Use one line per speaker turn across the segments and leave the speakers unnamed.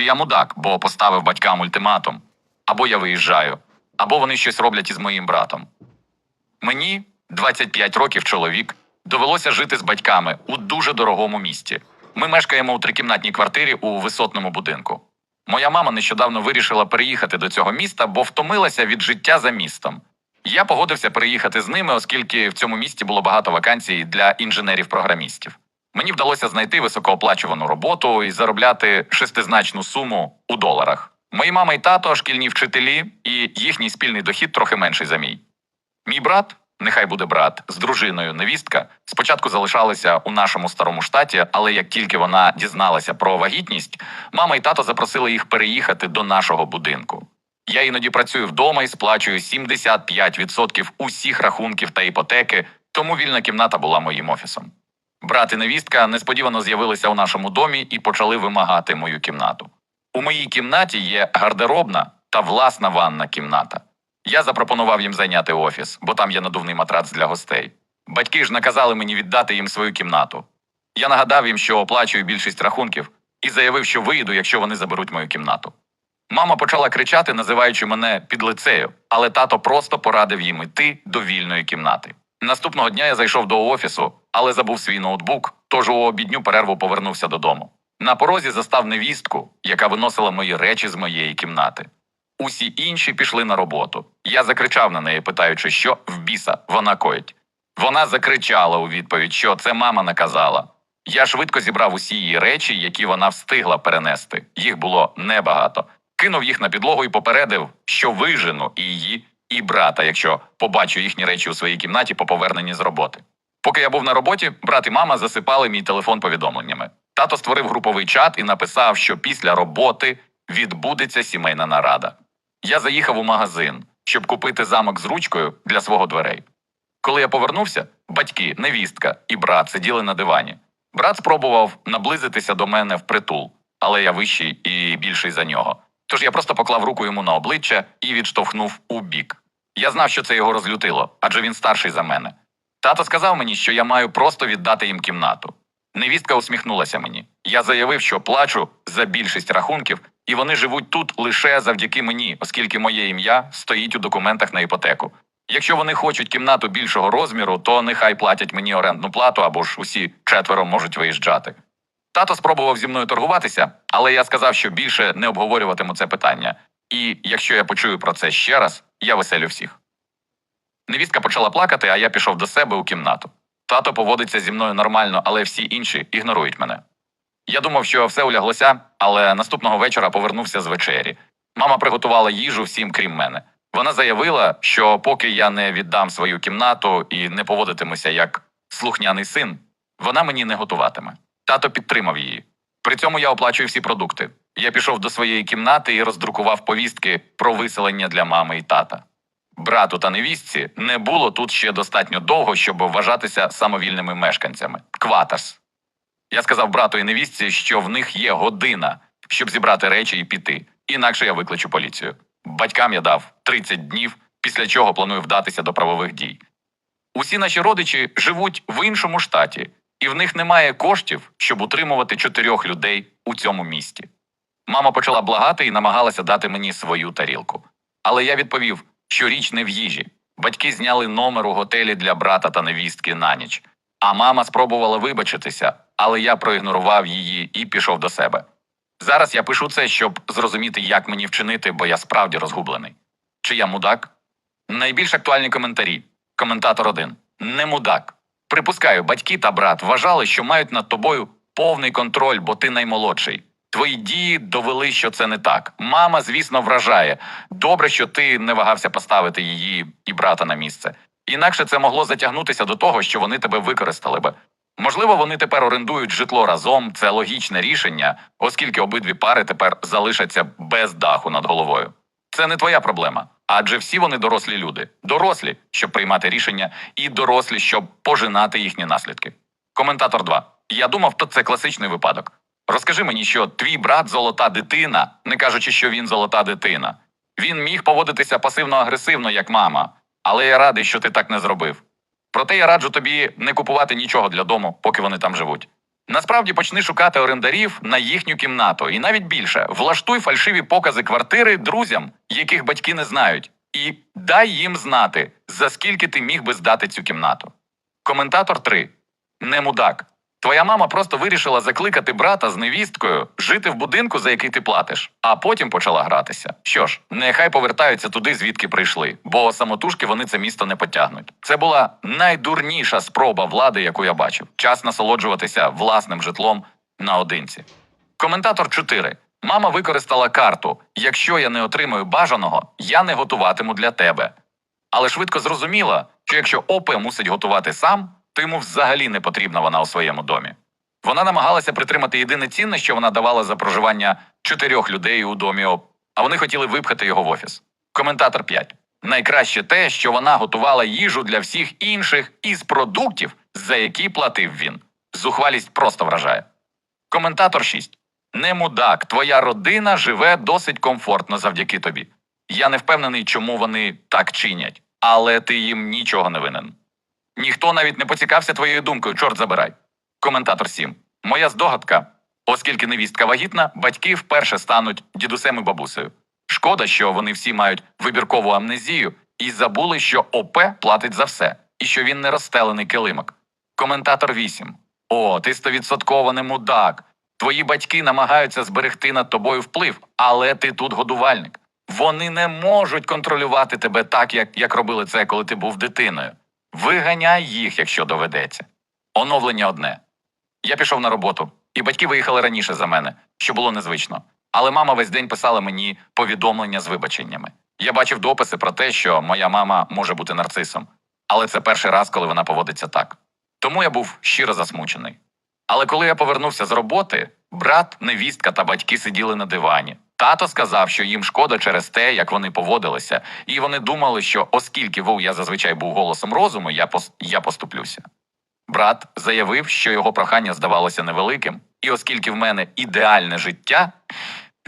Чи я мудак, бо поставив батькам ультиматум, або я виїжджаю, або вони щось роблять із моїм братом. Мені 25 років чоловік довелося жити з батьками у дуже дорогому місті. Ми мешкаємо у трикімнатній квартирі у висотному будинку. Моя мама нещодавно вирішила переїхати до цього міста, бо втомилася від життя за містом. Я погодився переїхати з ними, оскільки в цьому місті було багато вакансій для інженерів-програмістів. Мені вдалося знайти високооплачувану роботу і заробляти шестизначну суму у доларах. Мої мама і тато шкільні вчителі, і їхній спільний дохід трохи менший за мій. Мій брат, нехай буде брат, з дружиною невістка, спочатку залишалися у нашому старому штаті, але як тільки вона дізналася про вагітність, мама і тато запросили їх переїхати до нашого будинку. Я іноді працюю вдома і сплачую 75% усіх рахунків та іпотеки, тому вільна кімната була моїм офісом. Брат і невістка несподівано з'явилися у нашому домі і почали вимагати мою кімнату. У моїй кімнаті є гардеробна та власна ванна кімната. Я запропонував їм зайняти офіс, бо там є надувний матрац для гостей. Батьки ж наказали мені віддати їм свою кімнату. Я нагадав їм, що оплачую більшість рахунків, і заявив, що виїду, якщо вони заберуть мою кімнату. Мама почала кричати, називаючи мене підлицею, але тато просто порадив їм іти до вільної кімнати. Наступного дня я зайшов до офісу, але забув свій ноутбук, тож у обідню перерву повернувся додому. На порозі застав невістку, яка виносила мої речі з моєї кімнати. Усі інші пішли на роботу. Я закричав на неї, питаючи, що в біса вона коїть. Вона закричала у відповідь, що це мама наказала. Я швидко зібрав усі її речі, які вона встигла перенести. Їх було небагато. Кинув їх на підлогу і попередив, що вижену і її, і брата, якщо побачу їхні речі у своїй кімнаті по поверненні з роботи. Поки я був на роботі, брат і мама засипали мій телефон повідомленнями. Тато створив груповий чат і написав, що після роботи відбудеться сімейна нарада. Я заїхав у магазин, щоб купити замок з ручкою для свого дверей. Коли я повернувся, батьки, невістка і брат сиділи на дивані. Брат спробував наблизитися до мене впритул, але я вищий і більший за нього. Тож я просто поклав руку йому на обличчя і відштовхнув у бік. Я знав, що це його розлютило, адже він старший за мене. Тато сказав мені, що я маю просто віддати їм кімнату. Невістка усміхнулася мені. Я заявив, що плачу за більшість рахунків, і вони живуть тут лише завдяки мені, оскільки моє ім'я стоїть у документах на іпотеку. Якщо вони хочуть кімнату більшого розміру, то нехай платять мені орендну плату або ж усі четверо можуть виїжджати. Тато спробував зі мною торгуватися, але я сказав, що більше не обговорюватиму це питання. І якщо я почую про це ще раз, я веселю всіх. Невістка почала плакати, а я пішов до себе у кімнату. Тато поводиться зі мною нормально, але всі інші ігнорують мене. Я думав, що все уляглося, але наступного вечора повернувся з вечері. Мама приготувала їжу всім, крім мене. Вона заявила, що поки я не віддам свою кімнату і не поводитимуся як слухняний син, вона мені не готуватиме. Тато підтримав її. При цьому я оплачую всі продукти. Я пішов до своєї кімнати і роздрукував повістки про виселення для мами і тата. Брату та невістці не було тут ще достатньо довго, щоб вважатися самовільними мешканцями. Кватерс. Я сказав брату і невістці, що в них є година, щоб зібрати речі і піти. Інакше я викличу поліцію. Батькам я дав 30 днів, після чого планую вдатися до правових дій. Усі наші родичі живуть в іншому штаті, і в них немає коштів, щоб утримувати чотирьох людей у цьому місті. Мама почала благати і намагалася дати мені свою тарілку. Але я відповів, що річ не в їжі. Батьки зняли номер у готелі для брата та невістки на ніч. А мама спробувала вибачитися, але я проігнорував її і пішов до себе. Зараз я пишу це, щоб зрозуміти, як мені вчинити, бо я справді розгублений. Чи я мудак? Найбільш актуальні коментарі. Коментатор 1. Не мудак. Припускаю, батьки та брат вважали, що мають над тобою повний контроль, бо ти наймолодший. Твої дії довели, що це не так. Мама, звісно, вражає. Добре, що ти не вагався поставити її і брата на місце. Інакше це могло затягнутися до того, що вони тебе використали би. Можливо, вони тепер орендують житло разом. Це логічне рішення, оскільки обидві пари тепер залишаться без даху над головою. Це не твоя проблема, адже всі вони дорослі люди, дорослі, щоб приймати рішення, і дорослі, щоб пожинати їхні наслідки. Коментатор 2. Я думав, то це класичний випадок. Розкажи мені, що твій брат золота дитина, не кажучи, що він золота дитина. Він міг поводитися пасивно-агресивно, як мама, але я радий, що ти так не зробив. Проте я раджу тобі не купувати нічого для дому, поки вони там живуть. Насправді почни шукати орендарів на їхню кімнату, і навіть більше влаштуй фальшиві покази квартири друзям, яких батьки не знають, і дай їм знати, за скільки ти міг би здати цю кімнату. Коментатор 3. Не мудак. Твоя мама просто вирішила закликати брата з невісткою жити в будинку, за який ти платиш, а потім почала гратися. Що ж, нехай повертаються туди, звідки прийшли, бо самотужки вони це місто не потягнуть. Це була найдурніша спроба влади, яку я бачив. Час насолоджуватися власним житлом наодинці. Коментатор 4. Мама використала карту. Якщо я не отримаю бажаного, я не готуватиму для тебе. Але швидко зрозуміла, що якщо ОП мусить готувати сам, то йому взагалі не потрібна вона у своєму домі. Вона намагалася притримати єдине цінне, що вона давала за проживання чотирьох людей у домі а вони хотіли випхати його в офіс. Коментатор 5. Найкраще те, що вона готувала їжу для всіх інших із продуктів, за які платив він. Зухвалість просто вражає. Коментатор 6. Не мудак, твоя родина живе досить комфортно завдяки тобі. Я не впевнений, чому вони так чинять, але ти їм нічого не винен. Ніхто навіть не поцікався твоєю думкою, чорт забирай. Коментатор 7. Моя здогадка, оскільки невістка вагітна, батьки вперше стануть дідусем і бабусею. Шкода, що вони всі мають вибіркову амнезію і забули, що ОП платить за все, і що він не розстелений килимок. Коментатор 8. О, ти стовідсотково мудак. Твої батьки намагаються зберегти над тобою вплив, але ти тут годувальник. Вони не можуть контролювати тебе так, як, як робили це, коли ти був дитиною. Виганяй їх, якщо доведеться. Оновлення одне. Я пішов на роботу, і батьки виїхали раніше за мене, що було незвично. Але мама весь день писала мені повідомлення з вибаченнями. Я бачив дописи про те, що моя мама може бути нарцисом. Але це перший раз, коли вона поводиться так. Тому я був щиро засмучений. Але коли я повернувся з роботи, брат, невістка та батьки сиділи на дивані. Тато сказав, що їм шкода через те, як вони поводилися, і вони думали, що оскільки вов я зазвичай був голосом розуму, я, пос... я поступлюся. Брат заявив, що його прохання здавалося невеликим, і оскільки в мене ідеальне життя,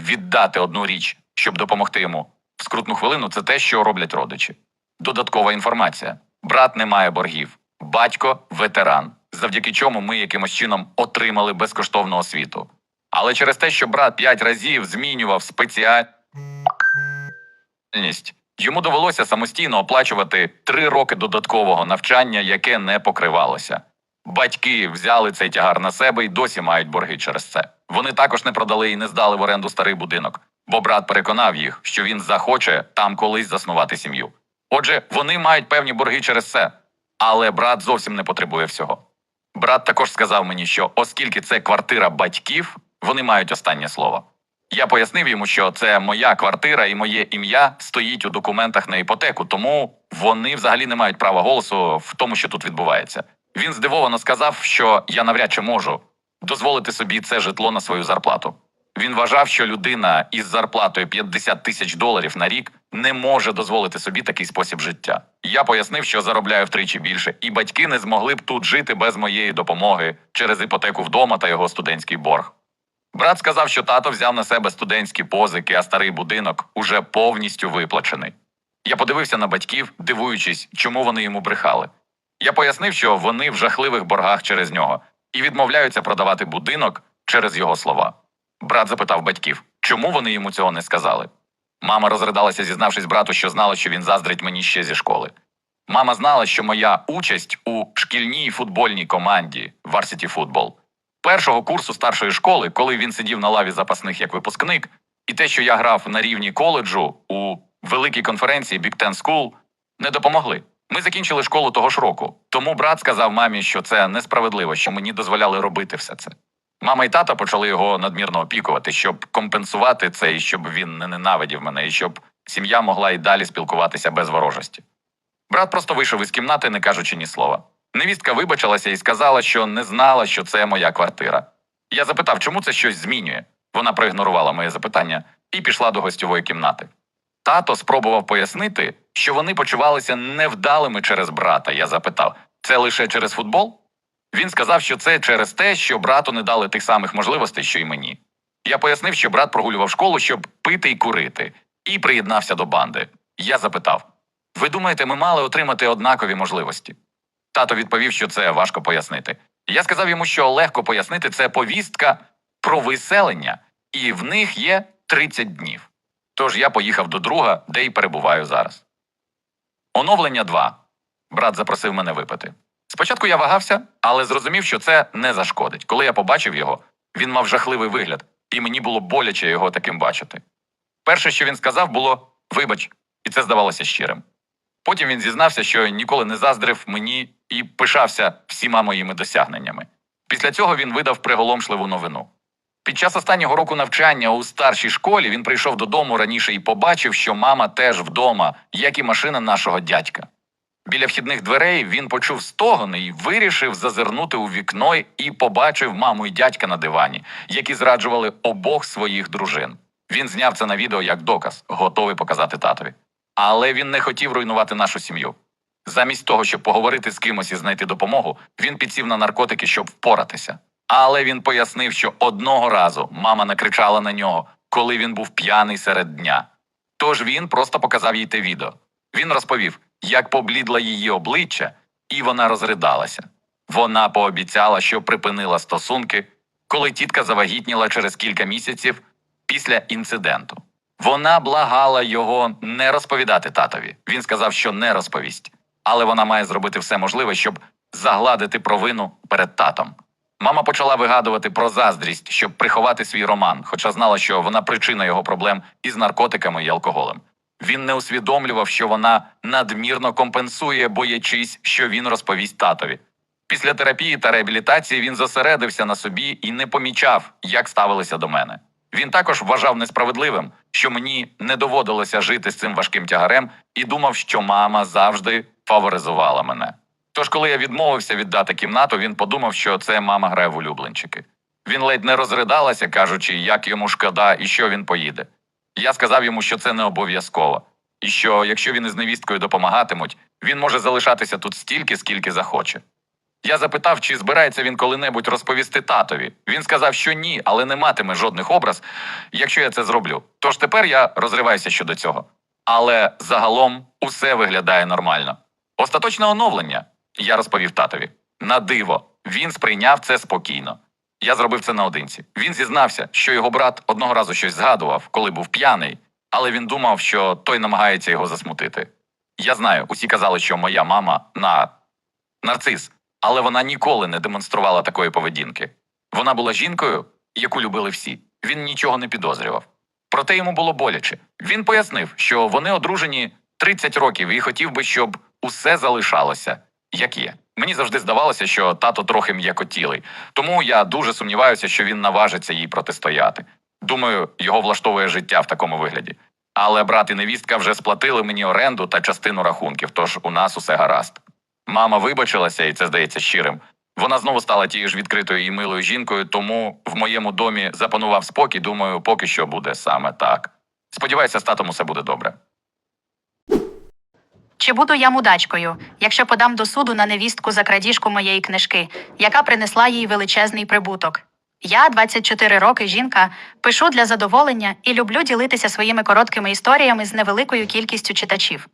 віддати одну річ, щоб допомогти йому в скрутну хвилину, це те, що роблять родичі. Додаткова інформація: брат не має боргів, батько ветеран, завдяки чому ми якимось чином отримали безкоштовну освіту. Але через те, що брат п'ять разів змінював спеціальність, йому довелося самостійно оплачувати три роки додаткового навчання, яке не покривалося. Батьки взяли цей тягар на себе і досі мають борги через це. Вони також не продали і не здали в оренду старий будинок, бо брат переконав їх, що він захоче там колись заснувати сім'ю. Отже, вони мають певні борги через це, але брат зовсім не потребує всього. Брат також сказав мені, що оскільки це квартира батьків, вони мають останнє слово. Я пояснив йому, що це моя квартира і моє ім'я стоїть у документах на іпотеку, тому вони взагалі не мають права голосу в тому, що тут відбувається. Він здивовано сказав, що я навряд чи можу дозволити собі це житло на свою зарплату. Він вважав, що людина із зарплатою 50 тисяч доларів на рік не може дозволити собі такий спосіб життя. Я пояснив, що заробляю втричі більше, і батьки не змогли б тут жити без моєї допомоги через іпотеку вдома та його студентський борг. Брат сказав, що тато взяв на себе студентські позики, а старий будинок уже повністю виплачений. Я подивився на батьків, дивуючись, чому вони йому брехали. Я пояснив, що вони в жахливих боргах через нього і відмовляються продавати будинок через його слова. Брат запитав батьків, чому вони йому цього не сказали. Мама розридалася, зізнавшись брату, що знала, що він заздрить мені ще зі школи. Мама знала, що моя участь у шкільній футбольній команді Varsity Football першого курсу старшої школи, коли він сидів на лаві запасних як випускник, і те, що я грав на рівні коледжу у великій конференції Big Ten School, не допомогли. Ми закінчили школу того ж року. Тому брат сказав мамі, що це несправедливо, що мені дозволяли робити все це. Мама і тата почали його надмірно опікувати, щоб компенсувати це, і щоб він не ненавидів мене, і щоб сім'я могла й далі спілкуватися без ворожості. Брат просто вийшов із кімнати, не кажучи ні слова. Невістка вибачилася і сказала, що не знала, що це моя квартира. Я запитав, чому це щось змінює. Вона проігнорувала моє запитання і пішла до гостьової кімнати. Тато спробував пояснити, що вони почувалися невдалими через брата. Я запитав, це лише через футбол? Він сказав, що це через те, що брату не дали тих самих можливостей, що й мені. Я пояснив, що брат прогулював школу, щоб пити і курити, і приєднався до банди. Я запитав: Ви думаєте, ми мали отримати однакові можливості? Тато відповів, що це важко пояснити. Я сказав йому, що легко пояснити це повістка про виселення, і в них є 30 днів. Тож я поїхав до друга, де й перебуваю зараз. Оновлення 2. Брат запросив мене випити. Спочатку я вагався, але зрозумів, що це не зашкодить. Коли я побачив його, він мав жахливий вигляд, і мені було боляче його таким бачити. Перше, що він сказав, було вибач, і це здавалося щирим. Потім він зізнався, що ніколи не заздрив мені і пишався всіма моїми досягненнями. Після цього він видав приголомшливу новину. Під час останнього року навчання у старшій школі він прийшов додому раніше і побачив, що мама теж вдома, як і машина нашого дядька. Біля вхідних дверей він почув стогони і вирішив зазирнути у вікно і побачив маму і дядька на дивані, які зраджували обох своїх дружин. Він зняв це на відео як доказ, готовий показати татові. Але він не хотів руйнувати нашу сім'ю. Замість того, щоб поговорити з кимось і знайти допомогу, він підсів на наркотики, щоб впоратися. Але він пояснив, що одного разу мама накричала на нього, коли він був п'яний серед дня. Тож він просто показав їй те відео. Він розповів, як поблідла її обличчя, і вона розридалася. Вона пообіцяла, що припинила стосунки, коли тітка завагітніла через кілька місяців після інциденту. Вона благала його не розповідати татові. Він сказав, що не розповість, але вона має зробити все можливе, щоб загладити провину перед татом. Мама почала вигадувати про заздрість, щоб приховати свій роман, хоча знала, що вона причина його проблем із наркотиками і алкоголем. Він не усвідомлював, що вона надмірно компенсує, боячись, що він розповість татові. Після терапії та реабілітації він зосередився на собі і не помічав, як ставилися до мене. Він також вважав несправедливим, що мені не доводилося жити з цим важким тягарем, і думав, що мама завжди фаворизувала мене. Тож, коли я відмовився віддати кімнату, він подумав, що це мама грає в улюбленчики. Він ледь не розридалася, кажучи, як йому шкода і що він поїде. Я сказав йому, що це не обов'язково, і що якщо він із невісткою допомагатимуть, він може залишатися тут стільки, скільки захоче. Я запитав, чи збирається він коли-небудь розповісти татові. Він сказав, що ні, але не матиме жодних образ, якщо я це зроблю. Тож тепер я розриваюся щодо цього. Але загалом усе виглядає нормально. Остаточне оновлення, я розповів татові. На диво, він сприйняв це спокійно. Я зробив це наодинці. Він зізнався, що його брат одного разу щось згадував, коли був п'яний, але він думав, що той намагається його засмутити. Я знаю, усі казали, що моя мама на нарцис, але вона ніколи не демонструвала такої поведінки. Вона була жінкою, яку любили всі. Він нічого не підозрював. Проте йому було боляче. Він пояснив, що вони одружені 30 років і хотів би, щоб усе залишалося як є. Мені завжди здавалося, що тато трохи м'якотілий, тому я дуже сумніваюся, що він наважиться їй протистояти. Думаю, його влаштовує життя в такому вигляді. Але брат і невістка вже сплатили мені оренду та частину рахунків, тож у нас усе гаразд. Мама вибачилася, і це здається щирим. Вона знову стала тією ж відкритою і милою жінкою, тому в моєму домі запанував спокій. Думаю, поки що буде саме так. Сподіваюся, з татом усе буде добре.
Чи буду я мудачкою, якщо подам до суду на невістку за крадіжку моєї книжки, яка принесла їй величезний прибуток? Я, 24 роки жінка, пишу для задоволення і люблю ділитися своїми короткими історіями з невеликою кількістю читачів.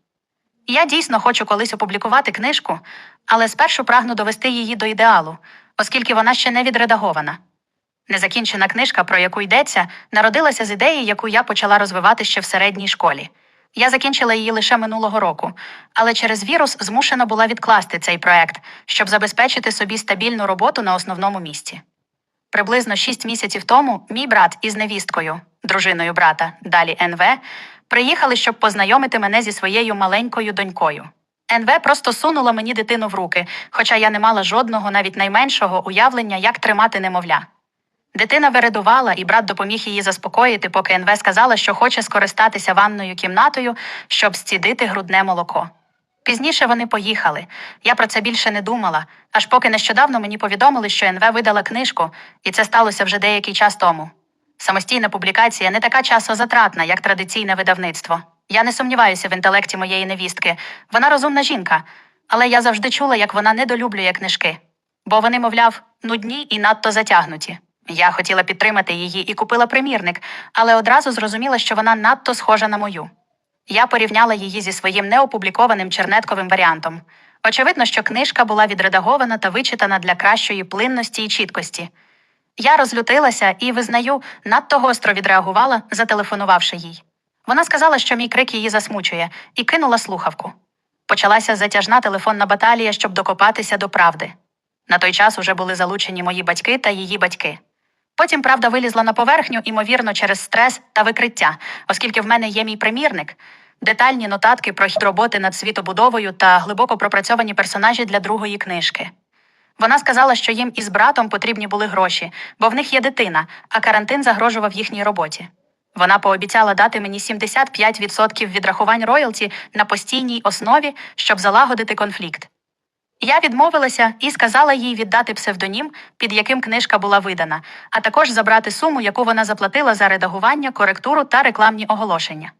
Я дійсно хочу колись опублікувати книжку, але спершу прагну довести її до ідеалу, оскільки вона ще не відредагована. Незакінчена книжка, про яку йдеться, народилася з ідеї, яку я почала розвивати ще в середній школі. Я закінчила її лише минулого року, але через вірус змушена була відкласти цей проект, щоб забезпечити собі стабільну роботу на основному місці. Приблизно шість місяців тому мій брат із невісткою, дружиною брата, далі НВ, приїхали, щоб познайомити мене зі своєю маленькою донькою. НВ просто сунула мені дитину в руки, хоча я не мала жодного, навіть найменшого уявлення, як тримати немовля. Дитина вередувала, і брат допоміг її заспокоїти, поки НВ сказала, що хоче скористатися ванною кімнатою, щоб зцідити грудне молоко. Пізніше вони поїхали. Я про це більше не думала, аж поки нещодавно мені повідомили, що НВ видала книжку, і це сталося вже деякий час тому. Самостійна публікація не така часозатратна, як традиційне видавництво. Я не сумніваюся в інтелекті моєї невістки. Вона розумна жінка, але я завжди чула, як вона недолюблює книжки, бо вони, мовляв, нудні і надто затягнуті. Я хотіла підтримати її і купила примірник, але одразу зрозуміла, що вона надто схожа на мою. Я порівняла її зі своїм неопублікованим чернетковим варіантом. Очевидно, що книжка була відредагована та вичитана для кращої плинності і чіткості. Я розлютилася і, визнаю, надто гостро відреагувала, зателефонувавши їй. Вона сказала, що мій крик її засмучує, і кинула слухавку. Почалася затяжна телефонна баталія, щоб докопатися до правди. На той час уже були залучені мої батьки та її батьки. Потім правда вилізла на поверхню, імовірно, через стрес та викриття, оскільки в мене є мій примірник, детальні нотатки про хід роботи над світобудовою та глибоко пропрацьовані персонажі для другої книжки. Вона сказала, що їм із братом потрібні були гроші, бо в них є дитина, а карантин загрожував їхній роботі. Вона пообіцяла дати мені 75% відрахувань роялті на постійній основі, щоб залагодити конфлікт. Я відмовилася і сказала їй віддати псевдонім, під яким книжка була видана, а також забрати суму, яку вона заплатила за редагування, коректуру та рекламні оголошення.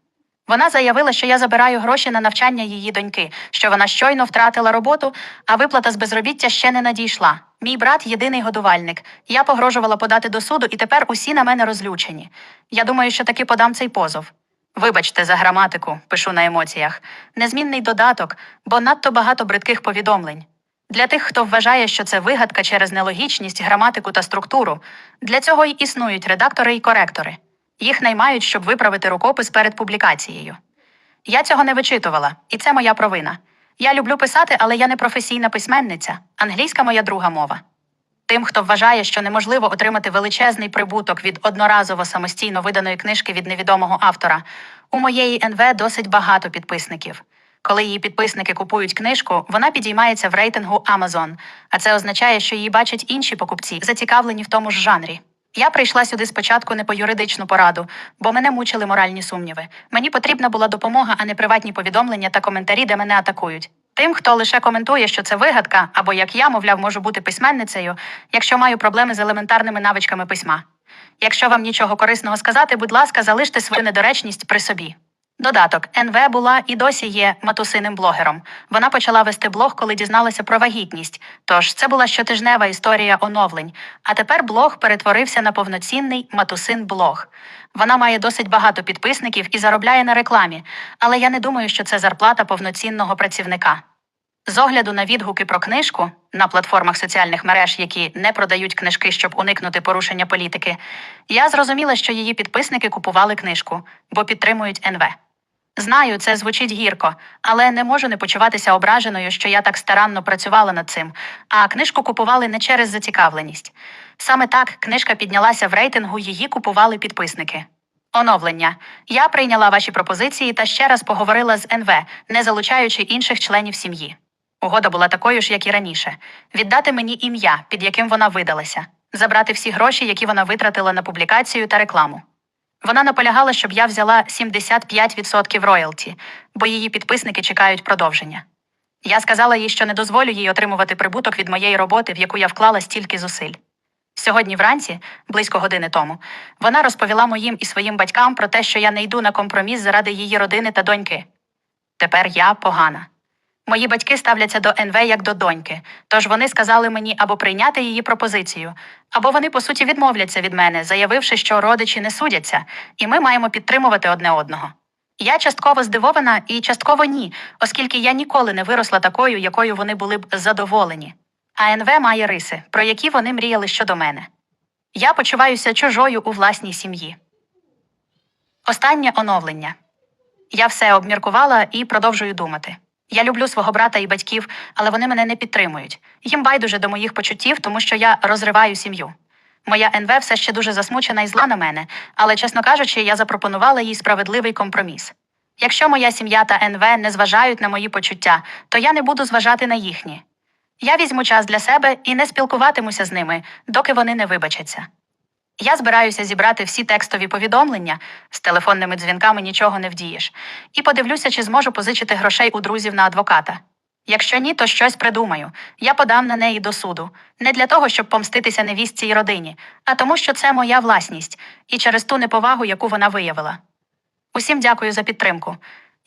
Вона заявила, що я забираю гроші на навчання її доньки, що вона щойно втратила роботу, а виплата з безробіття ще не надійшла. Мій брат єдиний годувальник. Я погрожувала подати до суду, і тепер усі на мене розлючені. Я думаю, що таки подам цей позов. Вибачте за граматику, пишу на емоціях. Незмінний додаток, бо надто багато бридких повідомлень. Для тих, хто вважає, що це вигадка через нелогічність, граматику та структуру, для цього й існують редактори і коректори. Їх наймають, щоб виправити рукопис перед публікацією. Я цього не вичитувала, і це моя провина. Я люблю писати, але я не професійна письменниця. Англійська моя друга мова. Тим, хто вважає, що неможливо отримати величезний прибуток від одноразово самостійно виданої книжки від невідомого автора, у моєї НВ досить багато підписників. Коли її підписники купують книжку, вона підіймається в рейтингу Amazon, а це означає, що її бачать інші покупці, зацікавлені в тому ж жанрі. Я прийшла сюди спочатку не по юридичну пораду, бо мене мучили моральні сумніви. Мені потрібна була допомога, а не приватні повідомлення та коментарі, де мене атакують. Тим, хто лише коментує, що це вигадка, або як я, мовляв, можу бути письменницею, якщо маю проблеми з елементарними навичками письма. Якщо вам нічого корисного сказати, будь ласка, залиште свою недоречність при собі. Додаток НВ була і досі є матусиним блогером. Вона почала вести блог, коли дізналася про вагітність. Тож це була щотижнева історія оновлень. А тепер блог перетворився на повноцінний матусин блог. Вона має досить багато підписників і заробляє на рекламі, але я не думаю, що це зарплата повноцінного працівника. З огляду на відгуки про книжку на платформах соціальних мереж, які не продають книжки, щоб уникнути порушення політики, я зрозуміла, що її підписники купували книжку, бо підтримують НВ. Знаю, це звучить гірко, але не можу не почуватися ображеною, що я так старанно працювала над цим, а книжку купували не через зацікавленість. Саме так книжка піднялася в рейтингу, її купували підписники. Оновлення. Я прийняла ваші пропозиції та ще раз поговорила з НВ, не залучаючи інших членів сім'ї. Угода була такою ж, як і раніше: віддати мені ім'я, під яким вона видалася, забрати всі гроші, які вона витратила на публікацію та рекламу. Вона наполягала, щоб я взяла 75% роялті, бо її підписники чекають продовження. Я сказала їй, що не дозволю їй отримувати прибуток від моєї роботи, в яку я вклала стільки зусиль. Сьогодні вранці, близько години тому, вона розповіла моїм і своїм батькам про те, що я не йду на компроміс заради її родини та доньки. Тепер я погана. Мої батьки ставляться до НВ як до доньки, тож вони сказали мені або прийняти її пропозицію, або вони, по суті, відмовляться від мене, заявивши, що родичі не судяться, і ми маємо підтримувати одне одного. Я частково здивована і частково ні, оскільки я ніколи не виросла такою, якою вони були б задоволені. А НВ має риси, про які вони мріяли щодо мене. Я почуваюся чужою у власній сім'ї. Останнє оновлення. Я все обміркувала і продовжую думати. Я люблю свого брата і батьків, але вони мене не підтримують. Їм байдуже до моїх почуттів, тому що я розриваю сім'ю. Моя НВ все ще дуже засмучена і зла на мене, але, чесно кажучи, я запропонувала їй справедливий компроміс. Якщо моя сім'я та НВ не зважають на мої почуття, то я не буду зважати на їхні. Я візьму час для себе і не спілкуватимуся з ними, доки вони не вибачаться. Я збираюся зібрати всі текстові повідомлення з телефонними дзвінками нічого не вдієш, і подивлюся, чи зможу позичити грошей у друзів на адвоката. Якщо ні, то щось придумаю. Я подам на неї до суду. Не для того, щоб помститися невістці й родині, а тому, що це моя власність, і через ту неповагу, яку вона виявила. Усім дякую за підтримку.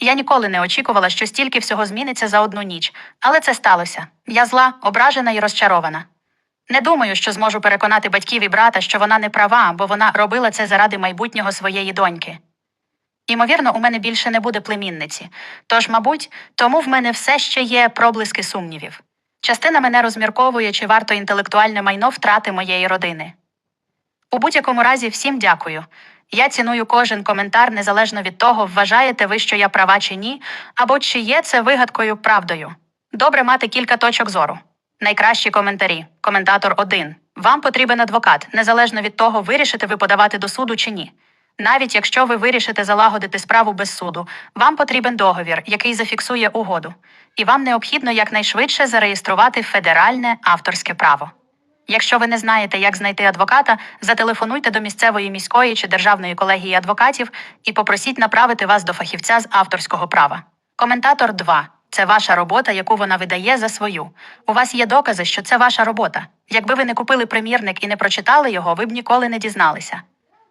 Я ніколи не очікувала, що стільки всього зміниться за одну ніч, але це сталося. Я зла, ображена і розчарована. Не думаю, що зможу переконати батьків і брата, що вона не права, бо вона робила це заради майбутнього своєї доньки. Імовірно, у мене більше не буде племінниці. Тож, мабуть, тому в мене все ще є проблиски сумнівів. Частина мене розмірковує, чи варто інтелектуальне майно втрати моєї родини. У будь-якому разі, всім дякую. Я ціную кожен коментар незалежно від того, вважаєте ви, що я права чи ні, або чи є це вигадкою правдою. Добре мати кілька точок зору. Найкращі коментарі. Коментатор 1. Вам потрібен адвокат, незалежно від того, вирішите ви подавати до суду чи ні. Навіть якщо ви вирішите залагодити справу без суду, вам потрібен договір, який зафіксує угоду, і вам необхідно якнайшвидше зареєструвати федеральне авторське право. Якщо ви не знаєте, як знайти адвоката, зателефонуйте до місцевої міської чи державної колегії адвокатів і попросіть направити вас до фахівця з авторського права. Коментатор 2. Це ваша робота, яку вона видає за свою. У вас є докази, що це ваша робота. Якби ви не купили примірник і не прочитали його, ви б ніколи не дізналися.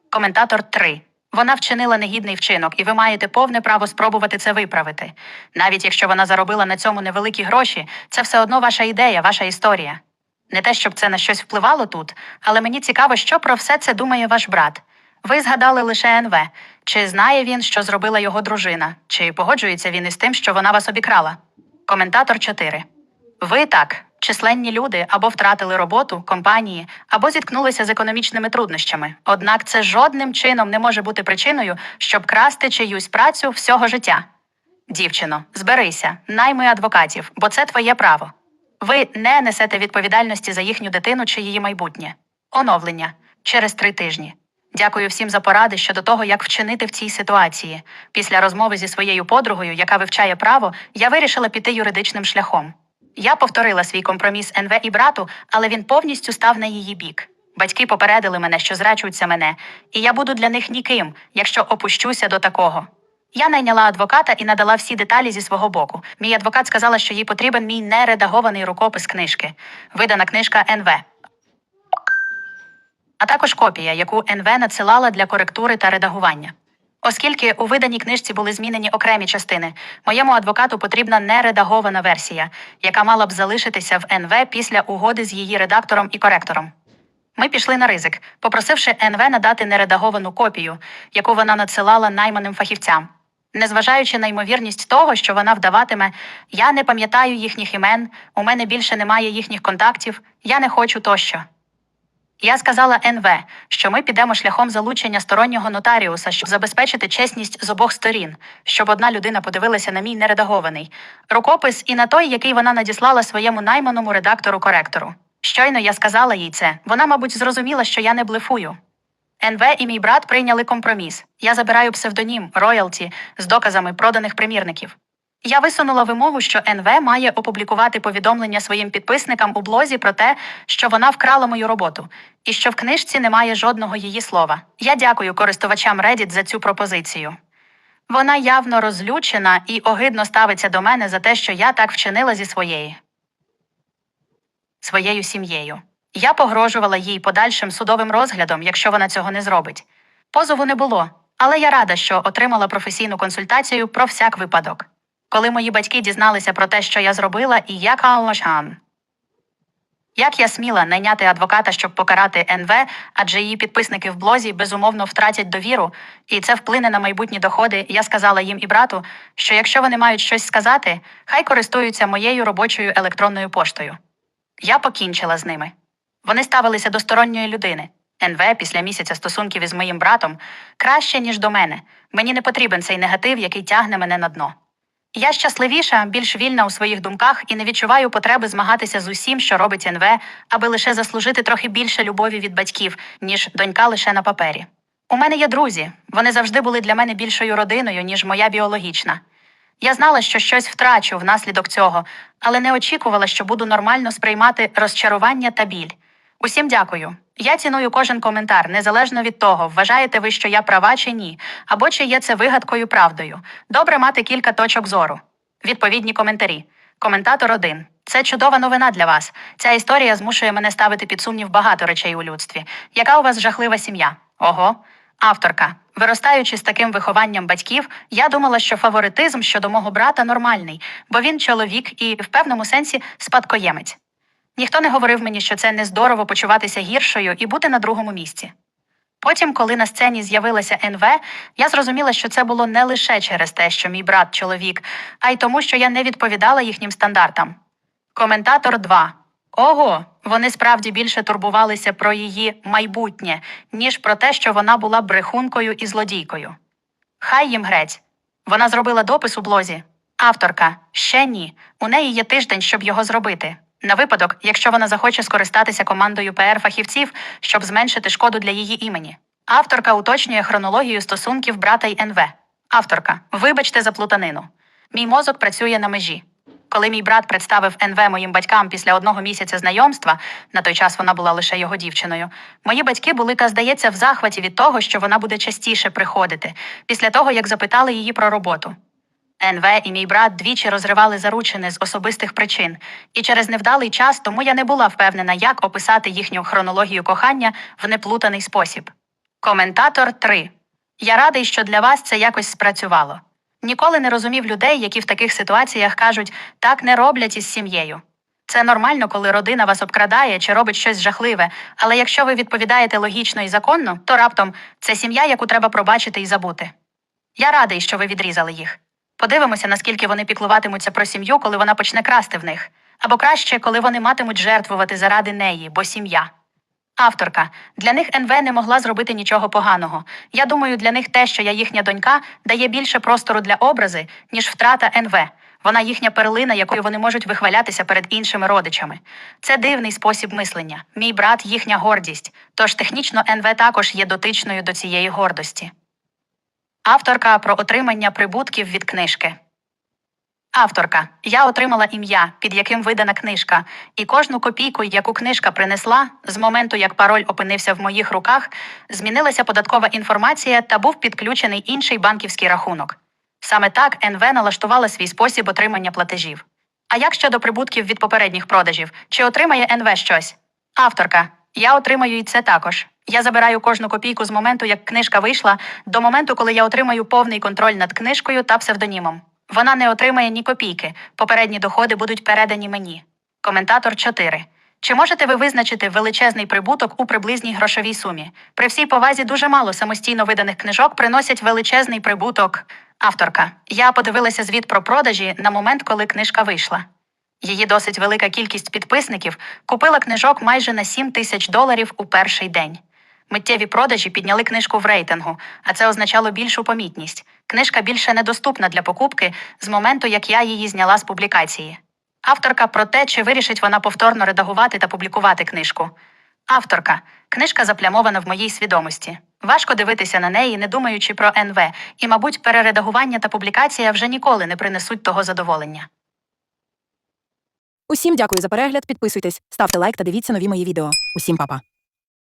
Коментатор 3. Вона вчинила негідний вчинок, і ви маєте повне право спробувати це виправити. Навіть якщо вона заробила на цьому невеликі гроші, це все одно ваша ідея, ваша історія. Не те, щоб це на щось впливало тут, але мені цікаво, що про все це думає ваш брат. Ви згадали лише НВ. Чи знає він, що зробила його дружина? Чи погоджується він із тим, що вона вас обікрала? Коментатор 4. Ви так, численні люди або втратили роботу, компанії, або зіткнулися з економічними труднощами. Однак це жодним чином не може бути причиною, щоб красти чиюсь працю всього життя. Дівчино, зберися, найми адвокатів, бо це твоє право. Ви не несете відповідальності за їхню дитину чи її майбутнє. Оновлення через три тижні. Дякую всім за поради щодо того, як вчинити в цій ситуації. Після розмови зі своєю подругою, яка вивчає право, я вирішила піти юридичним шляхом. Я повторила свій компроміс НВ і брату, але він повністю став на її бік. Батьки попередили мене, що зречуються мене, і я буду для них ніким, якщо опущуся до такого. Я найняла адвоката і надала всі деталі зі свого боку. Мій адвокат сказала, що їй потрібен мій нередагований рукопис книжки, видана книжка НВ. А також копія, яку НВ надсилала для коректури та редагування. Оскільки у виданій книжці були змінені окремі частини, моєму адвокату потрібна нередагована версія, яка мала б залишитися в НВ після угоди з її редактором і коректором. Ми пішли на ризик, попросивши НВ надати нередаговану копію, яку вона надсилала найманим фахівцям. Незважаючи на ймовірність того, що вона вдаватиме, я не пам'ятаю їхніх імен, у мене більше немає їхніх контактів, я не хочу тощо. Я сказала НВ, що ми підемо шляхом залучення стороннього нотаріуса, щоб забезпечити чесність з обох сторін, щоб одна людина подивилася на мій нередагований рукопис і на той, який вона надіслала своєму найманому редактору-коректору. Щойно я сказала їй це. Вона, мабуть, зрозуміла, що я не блефую. НВ і мій брат прийняли компроміс. Я забираю псевдонім, роялті з доказами проданих примірників. Я висунула вимогу, що НВ має опублікувати повідомлення своїм підписникам у блозі про те, що вона вкрала мою роботу, і що в книжці немає жодного її слова. Я дякую користувачам Reddit за цю пропозицію. Вона явно розлючена і огидно ставиться до мене за те, що я так вчинила зі своєї своєю сім'єю. Я погрожувала їй подальшим судовим розглядом, якщо вона цього не зробить. Позову не було, але я рада, що отримала професійну консультацію про всяк випадок. Коли мої батьки дізналися про те, що я зробила, і як Аллашан. Як я сміла найняти адвоката, щоб покарати НВ, адже її підписники в блозі безумовно втратять довіру, і це вплине на майбутні доходи. Я сказала їм і брату, що якщо вони мають щось сказати, хай користуються моєю робочою електронною поштою. Я покінчила з ними. Вони ставилися до сторонньої людини. НВ після місяця стосунків із моїм братом краще, ніж до мене. Мені не потрібен цей негатив, який тягне мене на дно. Я щасливіша, більш вільна у своїх думках і не відчуваю потреби змагатися з усім, що робить НВ, аби лише заслужити трохи більше любові від батьків, ніж донька лише на папері. У мене є друзі, вони завжди були для мене більшою родиною, ніж моя біологічна. Я знала, що щось втрачу внаслідок цього, але не очікувала, що буду нормально сприймати розчарування та біль. Усім дякую. Я ціную кожен коментар, незалежно від того, вважаєте ви, що я права чи ні, або чи є це вигадкою правдою. Добре мати кілька точок зору. Відповідні коментарі. Коментатор 1. Це чудова новина для вас. Ця історія змушує мене ставити під сумнів багато речей у людстві. Яка у вас жахлива сім'я? Ого. Авторка. Виростаючи з таким вихованням батьків, я думала, що фаворитизм щодо мого брата нормальний, бо він чоловік і, в певному сенсі, спадкоємець. Ніхто не говорив мені, що це не здорово почуватися гіршою і бути на другому місці. Потім, коли на сцені з'явилася НВ, я зрозуміла, що це було не лише через те, що мій брат чоловік, а й тому, що я не відповідала їхнім стандартам. Коментатор 2. Ого, вони справді більше турбувалися про її майбутнє, ніж про те, що вона була брехункою і злодійкою. Хай їм грець. Вона зробила допис у блозі. Авторка ще ні. У неї є тиждень, щоб його зробити. На випадок, якщо вона захоче скористатися командою ПР-фахівців, щоб зменшити шкоду для її імені. Авторка уточнює хронологію стосунків брата й НВ. Авторка, вибачте за плутанину. Мій мозок працює на межі. Коли мій брат представив НВ моїм батькам після одного місяця знайомства, на той час вона була лише його дівчиною. Мої батьки були, ка, здається, в захваті від того, що вона буде частіше приходити, після того як запитали її про роботу. НВ і мій брат двічі розривали заручини з особистих причин, і через невдалий час тому я не була впевнена, як описати їхню хронологію кохання в неплутаний спосіб. Коментатор 3. Я радий, що для вас це якось спрацювало. Ніколи не розумів людей, які в таких ситуаціях кажуть, так не роблять із сім'єю. Це нормально, коли родина вас обкрадає чи робить щось жахливе, але якщо ви відповідаєте логічно і законно, то раптом це сім'я, яку треба пробачити і забути. Я радий, що ви відрізали їх. Подивимося, наскільки вони піклуватимуться про сім'ю, коли вона почне красти в них, або краще, коли вони матимуть жертвувати заради неї, бо сім'я. Авторка для них НВ не могла зробити нічого поганого. Я думаю, для них те, що я їхня донька, дає більше простору для образи, ніж втрата НВ. Вона їхня перлина, якою вони можуть вихвалятися перед іншими родичами. Це дивний спосіб мислення. Мій брат їхня гордість. Тож технічно НВ також є дотичною до цієї гордості. Авторка про отримання прибутків від книжки. Авторка. Я отримала ім'я, під яким видана книжка, і кожну копійку, яку книжка принесла, з моменту, як пароль опинився в моїх руках, змінилася податкова інформація та був підключений інший банківський рахунок. Саме так НВ налаштувала свій спосіб отримання платежів. А як щодо прибутків від попередніх продажів? Чи отримає НВ щось? Авторка. Я отримаю і це також. Я забираю кожну копійку з моменту, як книжка вийшла, до моменту, коли я отримаю повний контроль над книжкою та псевдонімом. Вона не отримає ні копійки. Попередні доходи будуть передані мені. Коментатор 4. Чи можете ви визначити величезний прибуток у приблизній грошовій сумі? При всій повазі дуже мало самостійно виданих книжок приносять величезний прибуток. Авторка. Я подивилася звіт про продажі на момент, коли книжка вийшла. Її досить велика кількість підписників купила книжок майже на 7 тисяч доларів у перший день. Миттєві продажі підняли книжку в рейтингу, а це означало більшу помітність. Книжка більше недоступна для покупки з моменту, як я її зняла з публікації. Авторка про те, чи вирішить вона повторно редагувати та публікувати книжку. Авторка. Книжка заплямована в моїй свідомості. Важко дивитися на неї, не думаючи про НВ, і, мабуть, перередагування та публікація вже ніколи не принесуть того задоволення.
Усім дякую за перегляд. Підписуйтесь, ставте лайк та дивіться нові мої відео. Усім па-па.